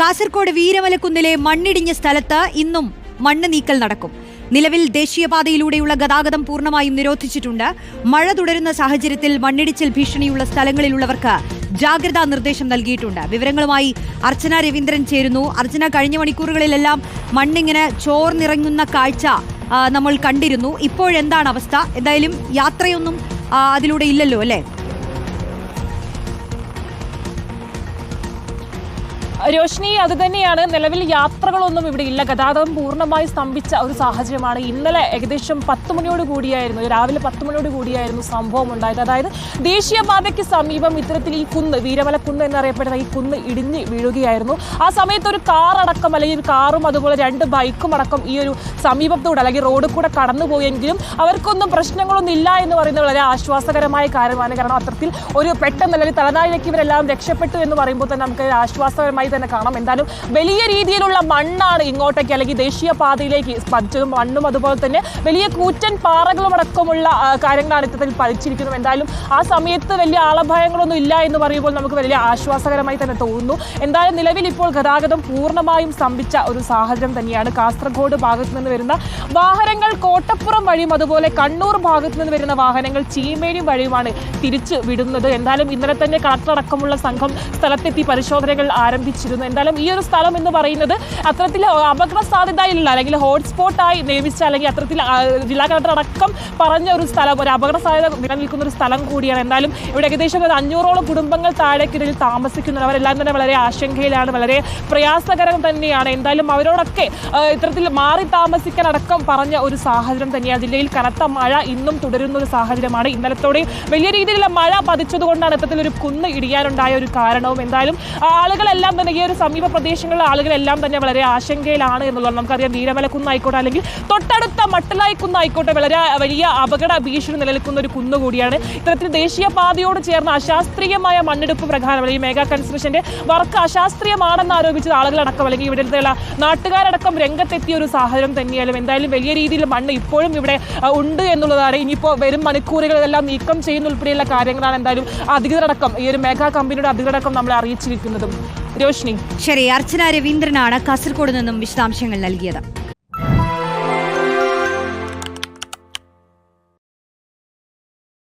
കാസർകോട് വീരമലക്കുന്നിലെ മണ്ണിടിഞ്ഞ സ്ഥലത്ത് ഇന്നും മണ്ണ് നീക്കൽ നടക്കും. നിലവിൽ ദേശീയപാതയിലൂടെയുള്ള ഗതാഗതം പൂർണമായും നിരോധിച്ചിട്ടുണ്ട്. മഴ തുടരുന്ന സാഹചര്യത്തിൽ മണ്ണിടിച്ചിൽ ഭീഷണിയുള്ള സ്ഥലങ്ങളിലുള്ളവർക്ക് ജാഗ്രതാ നിർദ്ദേശം നൽകിയിട്ടുണ്ട്. വിവരങ്ങളുമായി അർച്ചന രവീന്ദ്രൻ ചേരുന്നു. അർച്ചന കഴിഞ്ഞ മണിക്കൂറുകളിലെല്ലാം മണ്ണിങ്ങനെ ചോർന്നിറങ്ങുന്ന കാഴ്ച നമ്മൾ കണ്ടിരുന്നു. ഇപ്പോഴെന്താണ് അവസ്ഥ? എന്തായാലും യാത്രയൊന്നും അതിലൂടെ ഇല്ലല്ലോ അല്ലേ? രോഷ്നി അത് തന്നെയാണ്. നിലവിൽ യാത്രകളൊന്നും ഇവിടെ ഇല്ല. ഗതാഗതം പൂർണമായി സ്തംഭിച്ച ഒരു സാഹചര്യമാണ്. ഇന്നലെ ഏകദേശം പത്ത് മണിയോട് കൂടിയായിരുന്നു. രാവിലെ പത്ത് മണിയോട് കൂടിയായിരുന്നു സംഭവം ഉണ്ടായത്. അതായത് ദേശീയപാതയ്ക്ക് സമീപം ഇത്തരത്തിൽ ഈ കുന്ന് വീരമല കുന്ന് എന്നറിയപ്പെടുന്ന ഈ കുന്ന് ഇടിഞ്ഞ് വീഴുകയായിരുന്നു. ആ സമയത്ത് ഒരു കാർ അടക്കം അല്ലെങ്കിൽ കാറും അതുപോലെ രണ്ട് ബൈക്കും അടക്കം ഈ ഒരു സമീപത്തൂടെ അല്ലെങ്കിൽ റോഡിൽ കൂടെ കടന്നുപോയെങ്കിലും അവർക്കൊന്നും പ്രശ്നങ്ങളൊന്നും ഇല്ല എന്ന് പറയുന്നത് വളരെ ആശ്വാസകരമായ കാര്യമാണ്. കാരണം അത്തരത്തിൽ ഒരു പെട്ടെന്ന് അല്ലെങ്കിൽ തലനാരിലേക്ക് ഇവരെല്ലാം രക്ഷപ്പെട്ടു എന്ന് പറയുമ്പോൾ തന്നെ നമുക്ക് ആശ്വാസകരമായി തന്നെ കാണാം. എന്തായാലും വലിയ രീതിയിലുള്ള മണ്ണാണ് ഇങ്ങോട്ടേക്ക് അല്ലെങ്കിൽ ദേശീയ പാതയിലേക്ക് പതിച്ചതും മണ്ണും അതുപോലെ തന്നെ വലിയ കൂറ്റൻ പാറകളും അടക്കമുള്ള കാര്യങ്ങളാണ് ഇത്തരത്തിൽ പതിച്ചിരിക്കുന്നത്. എന്തായാലും ആ സമയത്ത് വലിയ ആളഭയങ്ങളൊന്നും ഇല്ല എന്ന് പറയുമ്പോൾ നമുക്ക് വലിയ ആശ്വാസകരമായി തന്നെ തോന്നുന്നു. എന്തായാലും നിലവിൽ ഇപ്പോൾ ഗതാഗതം പൂർണമായും സ്തംഭിച്ച ഒരു സാഹചര്യം തന്നെയാണ്. കാസർഗോഡ് ഭാഗത്തു നിന്ന് വരുന്ന വാഹനങ്ങൾ കോട്ടപ്പുറം വഴിയും അതുപോലെ കണ്ണൂർ ഭാഗത്തു നിന്ന് വരുന്ന വാഹനങ്ങൾ ചീമേനി വഴിയുമാണ് തിരിച്ചു വിടുന്നത്. എന്തായാലും ഇന്നലെ തന്നെ കളക്ടർ അടക്കമുള്ള സംഘം സ്ഥലത്തെത്തി പരിശോധനകൾ ആരംഭിച്ചിരുന്നു എന്തായാലും ഈ ഒരു സ്ഥലം എന്ന് പറയുന്നത് അത്തരത്തിൽ അപകട സാധ്യതയില്ല അല്ലെങ്കിൽ ഹോട്ട്സ്പോട്ടായി നിയമിച്ച അല്ലെങ്കിൽ അത്തരത്തിൽ ജില്ലാ കളക്ടർ അടക്കം പറഞ്ഞ ഒരു സ്ഥലം ഒരു അപകട സാധ്യത നിലനിൽക്കുന്ന ഒരു സ്ഥലം കൂടിയാണ്. എന്തായാലും ഇവിടെ ഏകദേശം ഒരു അഞ്ഞൂറോളം കുടുംബങ്ങൾ താഴേക്കിടയിൽ താമസിക്കുന്നത് അവരെല്ലാം തന്നെ വളരെ ആശങ്കയിലാണ് വളരെ പ്രയാസകരം തന്നെയാണ്. എന്തായാലും അവരോടൊക്കെ ഇത്തരത്തിൽ മാറി താമസിക്കാൻ അടക്കം പറഞ്ഞ ഒരു സാഹചര്യം തന്നെയാണ് ജില്ലയിൽ കനത്ത മഴ ഇന്നും തുടരുന്ന ഒരു സാഹചര്യമാണ്. ഇന്നലത്തോടെ വലിയ രീതിയിലുള്ള മഴ പതിച്ചതുകൊണ്ടാണ് ഇത്തരത്തിൽ ഒരു കുന്ന് ഇടിയാനുണ്ടായ ഒരു കാരണവും. എന്തായാലും ആളുകളെല്ലാം തന്നെ ഈ ഒരു സമീപ പ്രദേശങ്ങളിലെ ആളുകളെല്ലാം തന്നെ വളരെ ആശങ്കയിലാണ് എന്നുള്ളത് നമുക്കറിയാം. വീരമല കുന്നായിക്കോട്ടെ അല്ലെങ്കിൽ തൊട്ടടുത്ത മട്ടലായി കുന്നായിക്കോട്ടെ വളരെ വലിയ അപകട ഭീഷണി നിലനിൽക്കുന്ന ഒരു കുന്ന് കൂടിയാണ് ഇത്തരത്തിൽ ദേശീയപാതയോട് ചേർന്ന അശാസ്ത്രീയമായ മണ്ണെടുപ്പ് പ്രകാരം അല്ലെങ്കിൽ മെഗാ കൺസ്ട്രക്ഷന്റെ വർക്ക് അശാസ്ത്രീയമാണെന്ന് ആരോപിച്ചത് ആളുകളടക്കം അല്ലെങ്കിൽ ഇവിടുത്തെ നാട്ടുകാരടക്കം രംഗത്തെത്തിയ ഒരു സാഹചര്യം തന്നെയാലും എന്തായാലും വലിയ രീതിയിൽ മണ്ണ് ഇപ്പോഴും ഇവിടെ ഉണ്ട് എന്നുള്ളതാണ്. ഇനിയിപ്പോൾ വരും മണിക്കൂറുകളിലെല്ലാം നീക്കം ചെയ്യുന്ന ഉൾപ്പെടെയുള്ള കാര്യങ്ങളാണ് എന്തായാലും അധികൃതരടക്കം ഈ ഒരു മേഘാ കമ്പനിയുടെ അധികൃതരടക്കം നമ്മളെ അറിയിച്ചിരിക്കുന്നതും. രോഷ്നി ശരി അർച്ചന രവീന്ദ്രനാണ് കാസർഗോഡ് നിന്നും വിശദാംശങ്ങൾ നൽകിയത്.